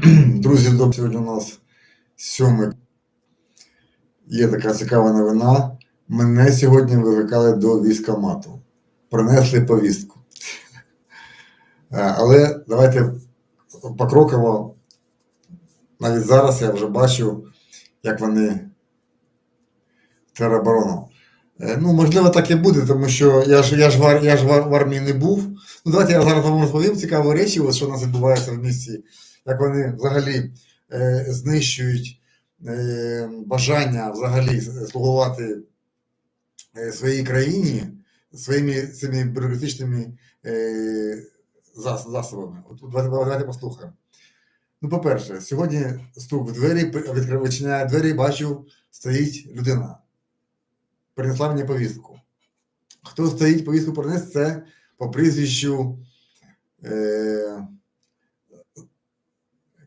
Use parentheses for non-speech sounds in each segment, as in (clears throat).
(clears throat) Друзі, добре, сьогодні у нас сьомий. Є така цікава новина. Мене сьогодні викликали до військкомату. Принесли повістку. Е, Але давайте покроково. Навіть зараз я вже бачу, як вони тероборону. Е, Ну, можливо, так і буде, тому що я ж, я ж, в, я ж в, армії не був. Ну, давайте я зараз вам розповім цікаві речі, що у нас відбувається в місті, як вони взагалі е, знищують е, бажання взагалі слугувати е, своїй країні своїми цими бюрократичними е, зас- засобами. От давайте, послухаємо. Ну, по-перше, сьогодні стук в двері, відчиняю двері, бачу, стоїть людина. Принесла мені повістку. Хто стоїть, повістку принес, це по прізвищу е,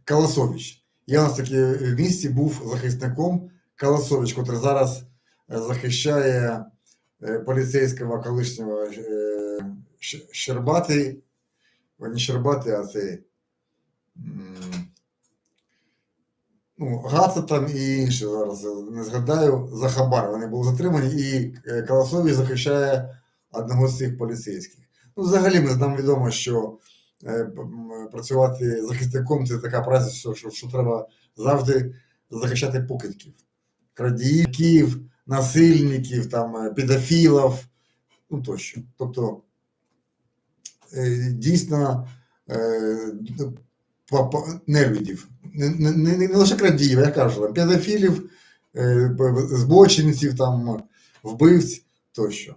Каласович. Я у нас таки в місті був захисником Каласович, який зараз е, захищає е, поліцейського колишнього е, Щ- Щербатий, о, не Щербатий, а цей ну, Гаца там і інші зараз не згадаю за хабар. Вони були затримані, і Каласович захищає одного з цих поліцейських. Ну, взагалі, ми нам відомо, що працювати захисником це така праця, що, що, що треба завжди захищати покидьків, крадіїв, насильників, там, е, педофілів, ну тощо. Тобто, е, дійсно, е, по- нелюдів. Не, не, не, лише крадіїв, я кажу, педофілів, е, збочинців, там, вбивць тощо.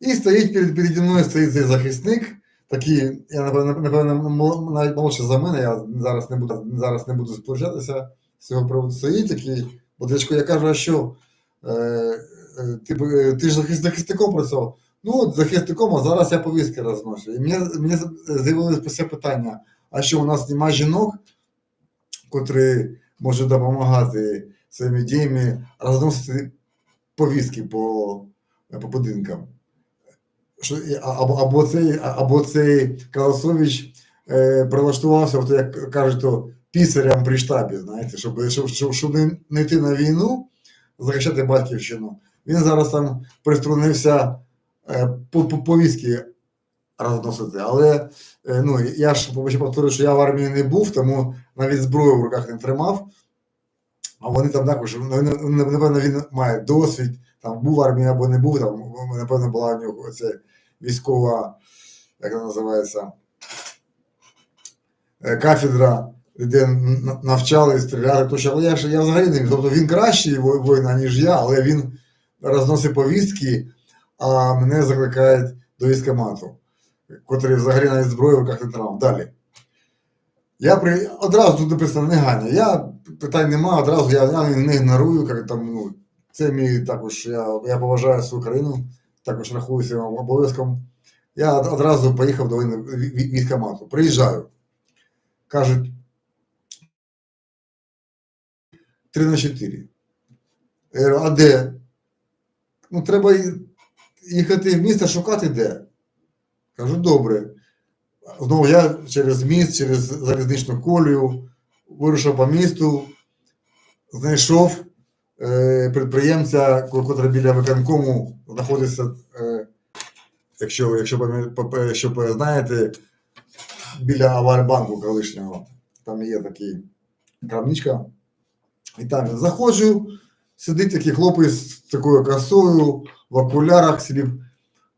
І стоїть перед, переді мною стоїть цей захисник, такий, я напевно, навіть молодший за мене, я зараз не буду, зараз не буду сперечатися з цього приводу. Стоїть такий, Бодечко, я кажу, а що? Е, е, ти, е, ти ж захис- захисником працював. Ну, от а зараз я повістки розношу. І мені, мені з'явилося питання: а що у нас немає жінок, котрі можуть допомагати своїми діями розносити повістки по, по будинкам? Що або, або цей, або цей Колосович е, прилаштувався, от, як кажуть, то пісарям при штабі, знаєте, щоб, щоб, щоб, щоб не- не йти на війну, захищати батьківщину. Він зараз там приструнився е, по, по повістки розносити. Але е, ну, я ж повторюю, що я в армії не був, тому навіть зброю в руках не тримав. А вони там також, ну, ну, напевно, він має досвід, там був в армії або не був, там, напевно, була в нього це військова, як вона називається, е, кафедра, де навчали стріляти. Тому що я, я взагалі не тобто він кращий во- воїн, ніж я, але він розносить повістки, а мене закликають до військкомату, котрий взагалі навіть зброю в руках не тримав. Далі. Я при... одразу тут написано негайно. Я питань нема, одразу я, я не, ігнорую, як там, ну, це мій також, я, я поважаю свою країну, також рахую своїм обов'язком. Я одразу поїхав до воєнного ві- ві- Приїжджаю. Кажуть, 3 на 4. Я говорю, а де? Ну, треба їхати в місто шукати де. Кажу, добре. Знову я через міст, через залізничну колію вирушив по місту, знайшов е, підприємця, ко- котрий біля виконкому знаходиться, е, якщо, якщо, ви знаєте, біля Аварбанку колишнього. Там є такий крамничка. І там я заходжу, сидить такий хлопець з такою косою, в окулярах собі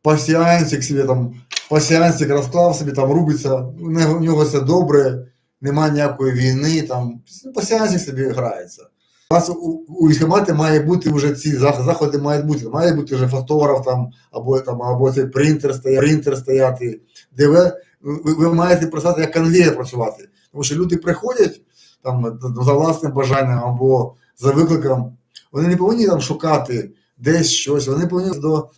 пасіансик собі там, пасіансик розклав собі, там рубиться, у нього все добре, немає ніякої війни, там пасіансик собі грається. У вас у, у військкоматі має бути вже ці заходи мають бути. Має бути вже фотограф там, або там, або цей принтер стояти, принтер стояти, де ви, ви, ви маєте працювати як конвейер працювати. Тому що люди приходять там за власним бажанням або за викликом, вони не повинні там шукати десь щось, вони повинні до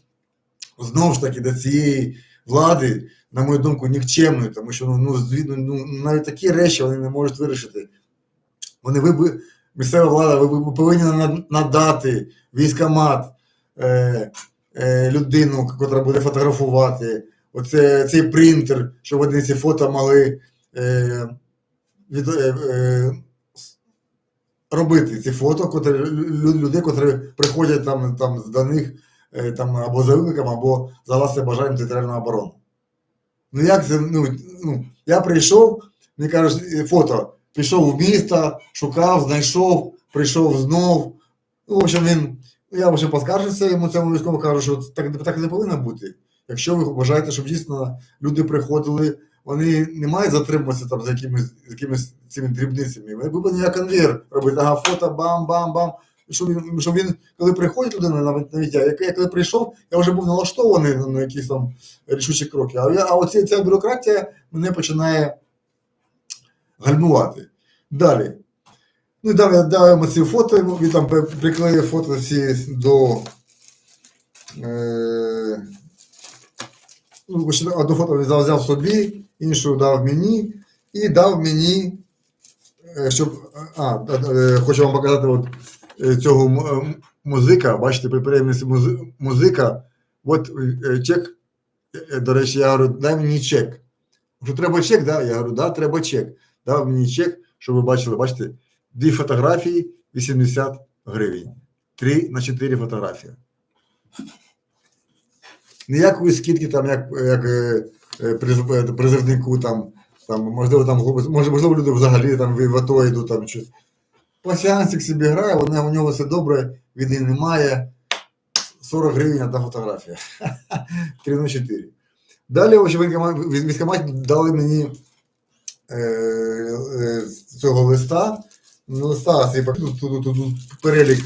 знову ж таки до цієї влади, на мою думку, нікчемної, тому що ну, ну, ну, навіть такі речі вони не можуть вирішити. Вони ви, місцева влада, ви, ви повинні надати військомат е, е, людину, яка буде фотографувати, оце, цей принтер, щоб вони ці фото могли е, від, е, е, робити ці фото, котрі, лю- лю- людей, котрі приходять там, там до них е, там, або за викликом, або за власним бажанням територіальної оборони. Ну як це? Ну, ну, я прийшов, мені кажуть, е, фото. Пішов в місто, шукав, знайшов, прийшов знов. Ну, в общем, він. Я вже поскаржився йому цьому військовому, кажу, що так, так не повинно бути. Якщо ви вважаєте, щоб дійсно люди приходили, вони не мають затримуватися там за якимись, якимись цими дрібницями. Вони повинні як конвейер робити, ага, фото, бам-бам-бам. Щоб він, щоб він, коли приходить людина, навіть навіть я, я коли прийшов, я вже був налаштований на, на якісь там рішучі кроки. А, я, а оці, ця бюрократія мене починає гальмувати. Далі. Ну і дав йому ці фото, він там при- приклеїв фото ці до. Е, ну, одну фото взяв, собі, іншу дав мені, і дав мені, е, щоб. А, е, хочу вам показати от, цього м- м- музика. Бачите, при приємності музика. От е, чек. Е, До речі, я говорю, дай мені чек. Що треба чек, да? Я говорю, да, треба чек. Дав мені чек, щоб ви бачили, бачите, дві фотографії 80 гривень. Три на чотири фотографії. Ніякої скидки, там, як, як е, е, приз- е, призовнику, там, там, можливо, там, можливо, люди взагалі там, в АТО йдуть, там щось. Пасіансик собі грає, вона, у нього все добре, війни немає. 40 гривень одна фотографія. (laughs) 3 на 4. Далі ось в військкоматі- в військкоматі дали мені е, е, цього листа. Ну, листа тут, тут, тут, тут перелік,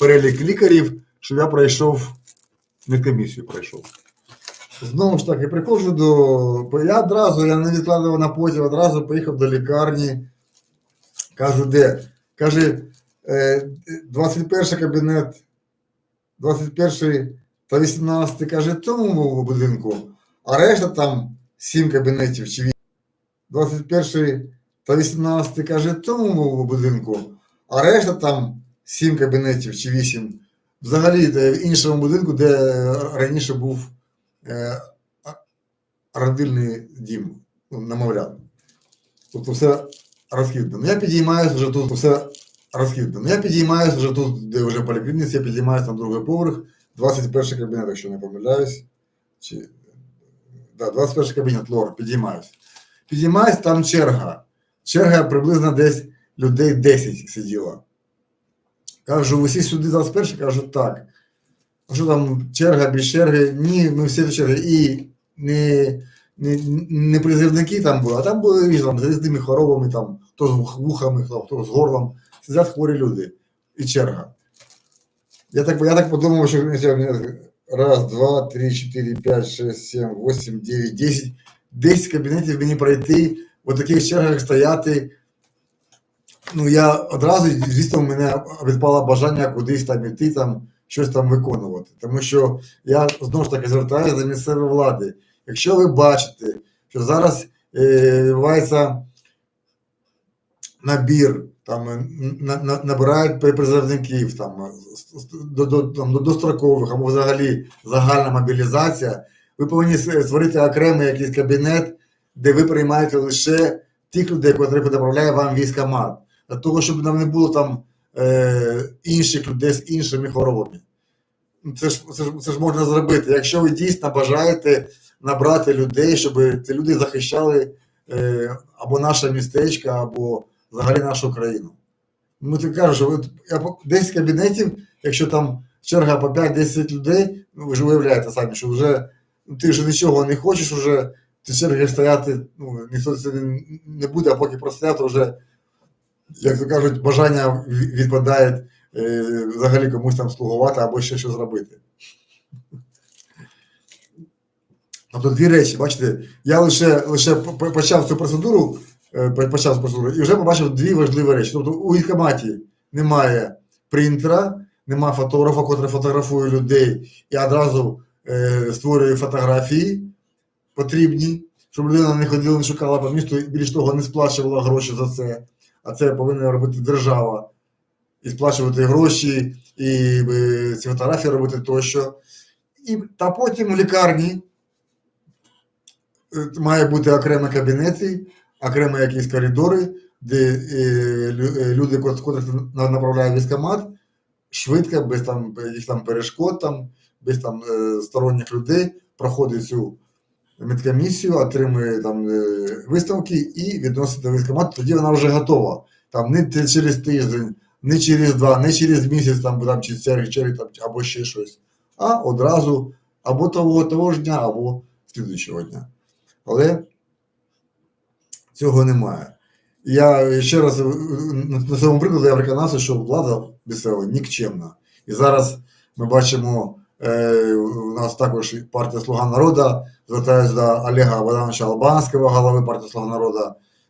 перелік лікарів, щоб я пройшов медкомісію пройшов. Знову ж таки, приходжу до. Я одразу, я не відкладав на потім, одразу поїхав до лікарні. Кажу, де? Каже, е, 21 кабінет, 21 та 18 каже, в тому будинку, а решта там 7 кабінетів чи 8. 21 та 18 каже, в тому будинку, а решта там 7 кабінетів чи 8. Взагалі де в іншому будинку, де раніше був е, родильний дім, ну, намовляв. Тобто все розхідно. Ну, я підіймаюся вже тут, все розхідно. Ну, я підіймаюся вже тут, де вже поліклініці, я підіймаюся на другий поверх, 21 кабінет, якщо не помиляюсь. Чи... Да, 21 кабінет, лор, підіймаюся. Підіймаюсь, там черга. Черга приблизно десь людей 10 сиділа. Кажу, всі сюди 21 кажу, так. Що там черга без черги? Ні, ми всі до черги. І не, не, не призивники там були, а там були різні, там, з різними хворобами, там, хто з вухами, хто з горлом. Сидять хворі люди. І черга. Я так, я так подумав, що раз, два, три, чотири, п'ять, шесть, сім, восемь, дев'ять, десять. Десять кабінетів мені пройти, в таких чергах стояти. Ну, я одразу, звісно, в мене відпало бажання кудись там іти, там, щось там виконувати. Тому що я знову ж таки звертаюся до місцевої влади. Якщо ви бачите, що зараз е, відбувається набір, там, е, на, на, набирають при- призовників, там, е, до, до, там, до дострокових або взагалі загальна мобілізація, ви повинні створити окремий якийсь кабінет, де ви приймаєте лише тих людей, котрі направляє вам військомат. Для того, щоб нам не було там е, інших людей з іншими хворобами. Це ж, це, ж, це ж можна зробити. Якщо ви дійсно бажаєте набрати людей, щоб ці люди захищали е, або наше містечко, або взагалі нашу країну. Ми так кажемо, що ви, 10 кабінетів, якщо там черга по 5-10 людей, ну ви ж уявляєте самі, що вже ну, ти вже нічого не хочеш, вже ці черги стояти, ну, ніхто це не, буде, а поки простоять, то вже, як то кажуть, бажання ві- відпадає е, взагалі комусь там слугувати або ще щось зробити. Тобто дві речі, бачите, я лише, лише по- по- почав цю процедуру, е, почав процедуру і вже побачив дві важливі речі. Тобто у військкоматі немає принтера, немає фотографа, який фотографує людей і одразу е, створює фотографії потрібні, щоб людина не ходила, не шукала по місту і більш того не сплачувала гроші за це. А це повинна робити держава. І сплачувати гроші, і е, ці фотографії робити тощо. І, та потім у лікарні має бути окремі кабінети, окремі якісь коридори, де е, е, люди, кот- котрих направляє військомат, швидко, без там їх там перешкод, там, без там е, сторонніх людей, проходить цю медкомісію, отримує там виставки і відносить до військомату, тоді вона вже готова. Там не через тиждень, не через два, не через місяць, там, там чи через, через там, або ще щось, а одразу або того, того ж дня, або слідуючого дня. Але цього немає. Я ще раз е, на цьому прикладі я переконався, що влада місцева нікчемна. І зараз ми бачимо, е, у нас також партія Слуга народу звертаюся до Олега Богдановича Албанського, голови партії Слуга народу.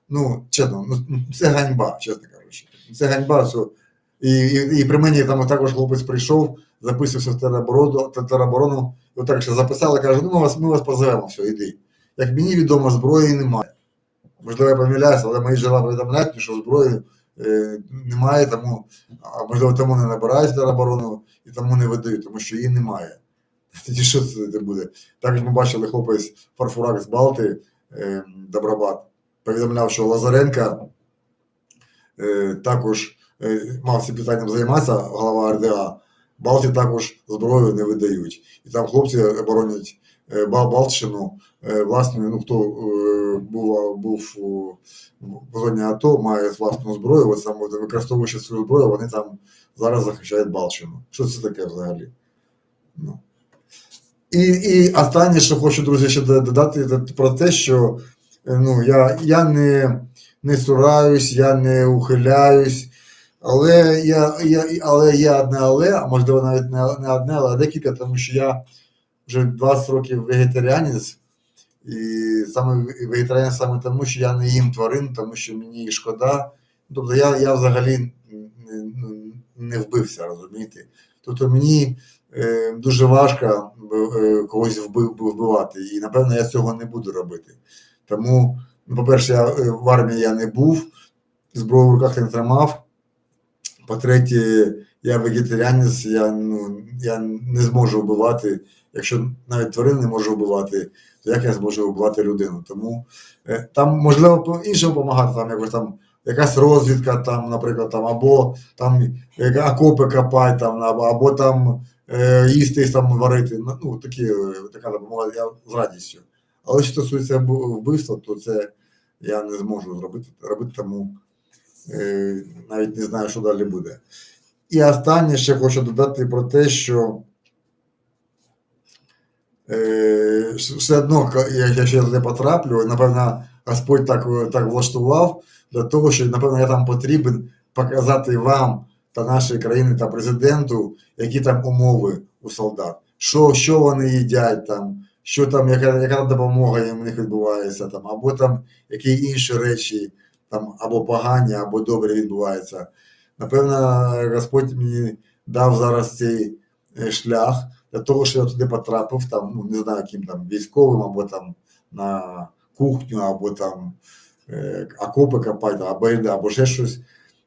Ну, чесно, ну, це ганьба, чесно кажучи. Це ганьба. Що... І, і, і при мені там також хлопець прийшов, записувався в тероборону, тероборону, отак ще записали, каже, ну ми вас, ми вас позовемо, все, іди. Як мені відомо, зброї немає. Можливо, я помиляюся, але мої джерела повідомляють, що зброї е, немає, тому, а можливо, тому не набирають тероборону і тому не видають, тому що її немає. (laughs) Тоді що це буде? Також ми бачили хлопець Фарфурак з Балти, е, Добробат, повідомляв, що Лазаренка е, також е, мав цим питанням займатися, голова РДА. Балті також зброю не видають. І там хлопці оборонять Балтщину, е, власне, ну хто е, був, був в зоні АТО, має власну зброю, використовуючи свою зброю, вони там зараз захищають Балтщину. Що це таке взагалі? Ну. І, і останнє, що хочу, друзі, ще додати про те, що е, ну, я, я не, не цураюсь, я не ухиляюсь, але я, я, але є одне але, а можливо навіть не одне, але декілька, тому що я вже 20 років вегетаріанець, і саме вегетаріанець саме тому, що я не їм тварин, тому що мені їх шкода. Тобто я, я взагалі не, вбився, розумієте? Тобто мені е, дуже важко е, когось вбив, вбивати, і напевно я цього не буду робити. Тому, ну, по-перше, я, е, в армії я не був, зброю в руках не тримав. По-третє, я вегетаріанець, я, ну, я не зможу вбивати. Якщо навіть тварин не можу вбивати, то як я зможу вбивати людину? Тому е, там можливо іншим допомагати, там якось там якась розвідка, там, наприклад, там, або там окопи копати, там, або, там е, їсти там варити. Ну, Ну, такі, е, така допомога я з радістю. Але що стосується вбивства, то це я не зможу зробити, робити, тому навіть не знаю, що далі буде. І останнє ще хочу додати про те, що все одно, я ще туди потраплю, напевно, Господь так, е, так влаштував для того, що, напевно, я там потрібен показати вам та нашій країні та президенту, які там умови у солдат, що, що вони їдять там, що там, яка, яка допомога їм у них відбувається, там, або там які інші речі, там, або погані, або добрі відбуваються. Напевно, Господь мені дав зараз цей е, шлях для того, що я туди потрапив, там, ну, не знаю, яким там військовим, або там на кухню, або там е, окопи копати, або, або ще щось.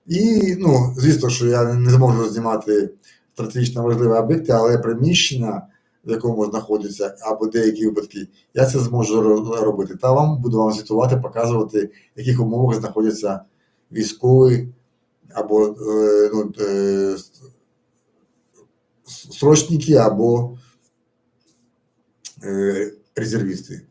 І, ну, звісно, що я не зможу знімати стратегічно важливі об'єкти, але приміщення, в якому знаходиться, або деякі випадки, я це зможу ро- робити. Та вам буду вам звітувати, показувати, в яких умовах знаходяться військові або е, ну, е, срочники, або е, резервісти.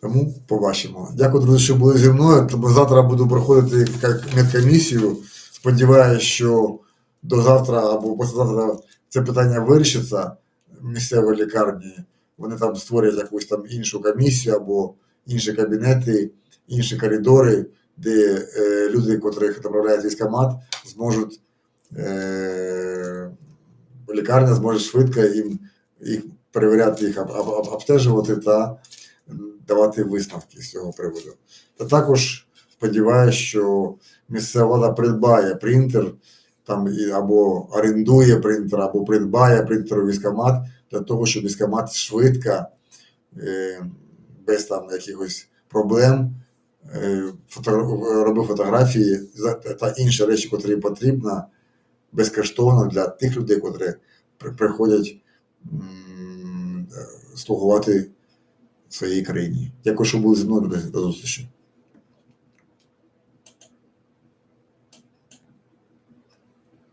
Тому побачимо. Дякую, друзі, що були зі мною. Тому завтра буду проходити як медкомісію. Сподіваюся, що до завтра або післязавтра це питання вирішиться в місцевій лікарні. Вони там створять якусь там іншу комісію або інші кабінети, інші коридори, де е, люди, котрих направляють військомат, зможуть е, лікарня зможе швидко їм їх перевіряти, їх об- об- об- обстежувати та давати висновки з цього приводу. Та також сподіваюся, що місцева влада придбає принтер там або орендує принтер, або придбає принтер у військомат для того, щоб військомат швидко, е, без там якихось проблем, е, робив фотографії та інші речі, котрі потрібно безкоштовно для тих людей, котрі при- приходять е, слугувати своїй країні. Дякую, що були зі мною. До зустрічі.